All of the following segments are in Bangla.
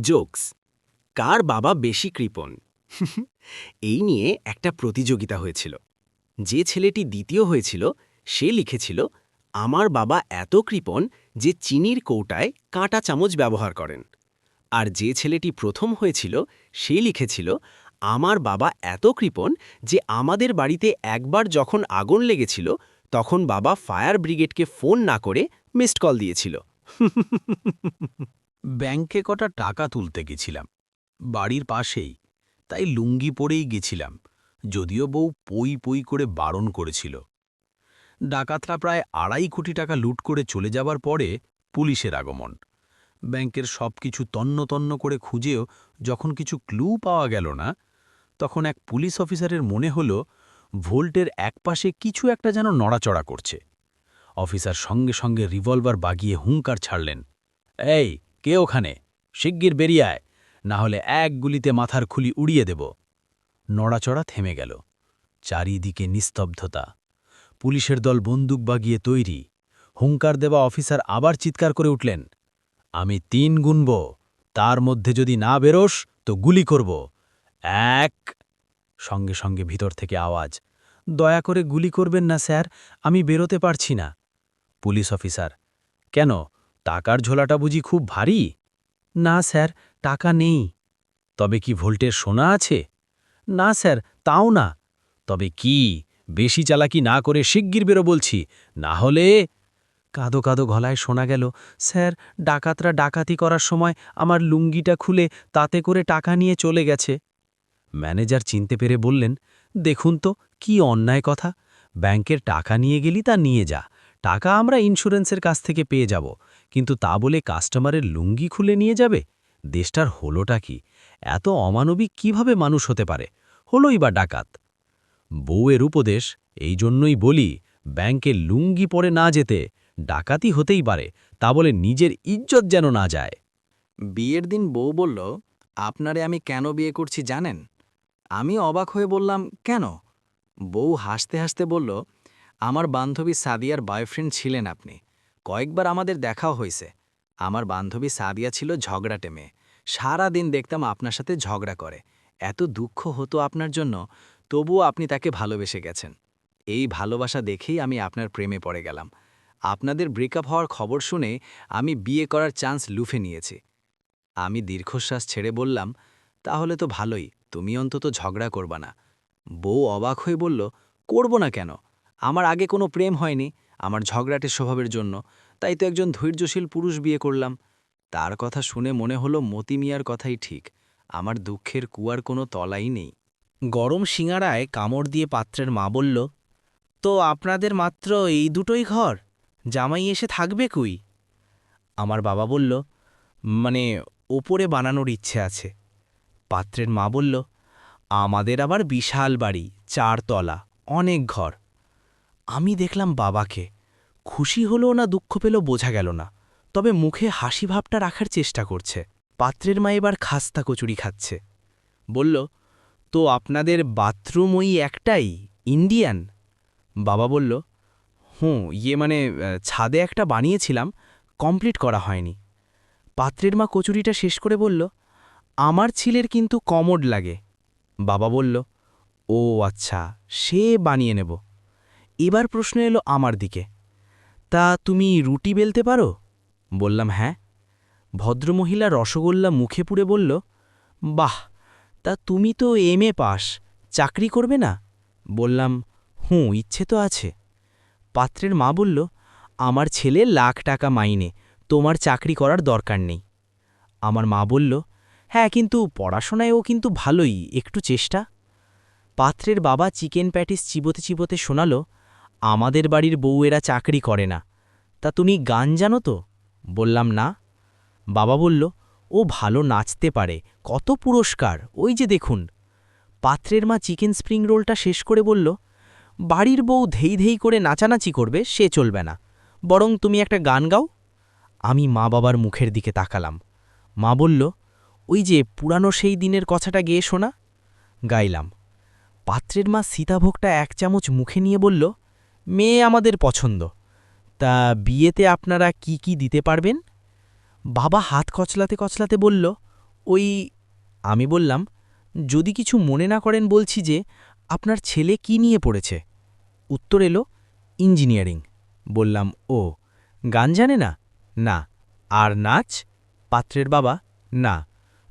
জোকস। কার বাবা বেশি কৃপণ? এই নিয়ে একটা প্রতিযোগিতা হয়েছিল। যে ছেলেটি দ্বিতীয় হয়েছিল, সে লিখেছিল, আমার বাবা এত কৃপণ যে চিনির কৌটায় কাঁটা চামচ ব্যবহার করেন। আর যে ছেলেটি প্রথম হয়েছিল, সে লিখেছিল, আমার বাবা এত কৃপণ যে আমাদের বাড়িতে একবার যখন আগুন লেগেছিল, তখন বাবা ফায়ার ব্রিগেডকে ফোন না করে মিসড কল দিয়েছিল। ব্যাংকে কটা টাকা তুলতে গেছিলাম। বাড়ির পাশেই, তাই লুঙ্গি পরেই গেছিলাম, যদিও বউ পই পই করে বারণ করেছিল। ডাকাতরা প্রায় আড়াই কোটি টাকা লুট করে চলে যাবার পরে পুলিশের আগমন। ব্যাংকের সব কিছু তন্ন তন্ন করে খুঁজেও যখন কিছু ক্লু পাওয়া গেল না, তখন এক পুলিশ অফিসারের মনে হল, ভোল্টের একপাশে কিছু একটা যেন নড়াচড়া করছে। অফিসার সঙ্গে সঙ্গে রিভলভার বাগিয়ে হুঙ্কার ছাড়লেন, এই কে ওখানে? শিগগির বেরিয়ে আয় না হলে এক গুলিতে মাথার খুলি উড়িয়ে দেব। নড়াচড়া থেমে গেল। চারিদিকে নিস্তব্ধতা। পুলিশের দল বন্দুক বাগিয়ে তৈরি। হুঙ্কার দেওয়া অফিসার আবার চিৎকার করে উঠলেন, আমি তিন গুনব, তার মধ্যে যদি না বেরোস, তো গুলি করব। এক! সঙ্গে সঙ্গে ভিতর থেকে আওয়াজ, দয়া করে গুলি করবেন না স্যার, আমি বেরোতে পারছি না। পুলিশ অফিসার, কেন? টাকার ঝোলাটা বুঝি খুব ভারী? না, স্যার, টাকা নেই। তবে কি ভোল্টের সোনা আছে? না, স্যার, তাও না। তবে কি, বেশি চালাকি না করে শিগগির বেরো বলছি, না হলে? কাদো, কাঁদো গলায় শোনা গেল, স্যার, ডাকাতরা ডাকাতি করার সময় আমার লুঙ্গিটা খুলে তাতে করে টাকা নিয়ে চলে গেছে। ম্যানেজার চিনতে পেরে বললেন, দেখুন তো, কি অন্যায় কথা। ব্যাংকের টাকা নিয়ে গেলি তা নিয়ে যা। টাকা আমরা ইন্স্যুরেন্সের কাছ থেকে পেয়ে যাব। কিন্তু তা বলে কাস্টমারের লুঙ্গি খুলে নিয়ে যাবে? দেশটার হলোটা কি? এত অমানবিক কীভাবে মানুষ হতে পারে? হলোই বা ডাকাত। বউয়ের উপদেশ, এই জন্যই বলি, ব্যাংকে লুঙ্গি পরে না যেতে, ডাকাতি হতেই পারে, তা বলে নিজের ইজ্জত যেন না যায়। বিয়ের দিন বউ বলল, আপনারে আমি কেন বিয়ে করছি জানেন? আমি অবাক হয়ে বললাম, কেন? বউ হাসতে হাসতে বলল, আমার বান্ধবী সাদিয়ার বয়ফ্রেন্ড ছিলেন আপনি। কয়েকবার আমাদের দেখাও হয়েছে। আমার বান্ধবী সাদিয়া ছিল ঝগড়াটে মেয়ে। সারা দিন দেখতাম আপনার সাথে ঝগড়া করে। এত দুঃখ হতো আপনার জন্য, তবুও আপনি তাকে ভালোবেসে গেছেন। এই ভালোবাসা দেখেই আমি আপনার প্রেমে পড়ে গেলাম। আপনাদের ব্রেকআপ হওয়ার খবর শুনে আমি বিয়ে করার চান্স লুফে নিয়েছি। আমি দীর্ঘশ্বাস ছেড়ে বললাম, তাহলে তো ভালোই, তুমি অন্তত ঝগড়া করবা না। বউ অবাক হয়ে বলল, করব না কেন? আমার আগে কোনো প্রেম হয়নি। আমার ঝগড়াটে স্বভাবের জন্য, তাই তো একজন ধৈর্যশীল পুরুষ বিয়ে করলাম। তার কথা শুনে মনে হলো মতি মিয়ার কথাই ঠিক, আমার দুঃখের কুয়ার কোনো তলাই নেই। গরম শিঙাড়ায় কামড় দিয়ে পাত্রের মা বলল, তো আপনাদের মাত্র এই দুটোই ঘর? জামাই এসে থাকবে কুই? আমার বাবা বলল মানে ওপরে বানানোর ইচ্ছে আছে। পাত্রের মা বলল, আমাদের আবার বিশাল বাড়ি, চারতলা, অনেক ঘর। আমি দেখলাম বাবাকে। খুশি হলো না দুঃখ পেল বোঝা গেল না। তবে মুখে হাসি ভাবটা রাখার চেষ্টা করছে। পাত্রের মা এবার খাস্তা কচুরি খাচ্ছে। বলল, তো আপনাদের বাথরুম ওই একটাই? ইন্ডিয়ান? বাবা বলল, হুঁ ইয়ে মানে ছাদে একটা বানিয়েছিলাম, কমপ্লিট করা হয়নি। পাত্রের মা কচুরিটা শেষ করে বলল, আমার ছেলের কিন্তু কমোড লাগে। বাবা বলল, ও আচ্ছা সে বানিয়ে নেব। এবার প্রশ্ন এলো আমার দিকে। তা তুমি রুটি বেলতে পারো? বললাম হ্যাঁ। ভদ্রমহিলা রসগোল্লা মুখে পুড়ে বলল, বাহ, তা তুমি তো এম এ পাস, চাকরি করবে না? বললাম, হুঁ, ইচ্ছে তো আছে। পাত্রের মা বলল, আমার ছেলে লাখ টাকা মাইনে, তোমার চাকরি করার দরকার নেই। আমার মা বলল হ্যাঁ কিন্তু পড়াশোনায় ও কিন্তু ভালোই, একটু চেষ্টা। পাত্রের বাবা চিকেন প্যাটিস চিবোতে চিবোতে শোনাল আমাদের বাড়ির বউয়েরা চাকরি করে না। তা তুমি গান জানো তো? বললাম, না। বাবা বলল, ও ভালো নাচতে পারে, কত পুরস্কার, ওই যে দেখুন। পাত্রের মা চিকেন স্প্রিং রোলটা শেষ করে বলল, বাড়ির বউ ধেই ধেই করে নাচানাচি করবে, সে চলবে না। বরং তুমি একটা গান গাও। আমি মা বাবার মুখের দিকে তাকালাম। মা বলল, ওই যে পুরানো সেই দিনের কথাটা গেয়ে শোনা। গাইলাম। পাত্রের মা সীতাভোগটা এক চামচ মুখে নিয়ে বলল মেয়ে আমাদের পছন্দ। তা বিয়েতে আপনারা কি কি দিতে পারবেন? বাবা হাত কচলাতে কচলাতে বলল, ওই, আমি বললাম, যদি কিছু মনে না করেন বলছি যে, আপনার ছেলে কি নিয়ে পড়েছে? উত্তর এলো, ইঞ্জিনিয়ারিং। বললাম, ও, গান জানে না? না। আর নাচ? পাত্রের বাবা? না।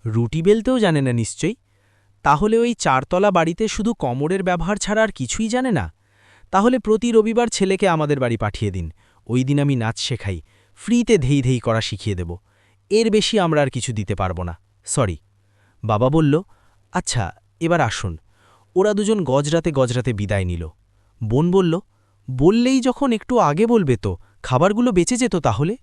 রুটি বেলতেও জানে না নিশ্চয়ই? তাহলে ওই চারতলা বাড়িতে শুধু কমরের ব্যবহার ছাড়া আর কিছুই জানে না? তাহলে প্রতি রবিবার ছেলেকে আমাদের বাড়ি পাঠিয়ে দিন। ওই দিন আমি নাচ শেখাই, ফ্রিতে ধেই ধেই করা শিখিয়ে দেব। এর বেশি আমরা আর কিছু দিতে পারব না। সরি। বাবা বলল আচ্ছা এবার আসুন। ওরা দুজন গজরাতে গজরাতে বিদায় নিল। বোন বলল, বললেই যখন একটু আগে বলবে তো, খাবারগুলো বেঁচে যেত তাহলে?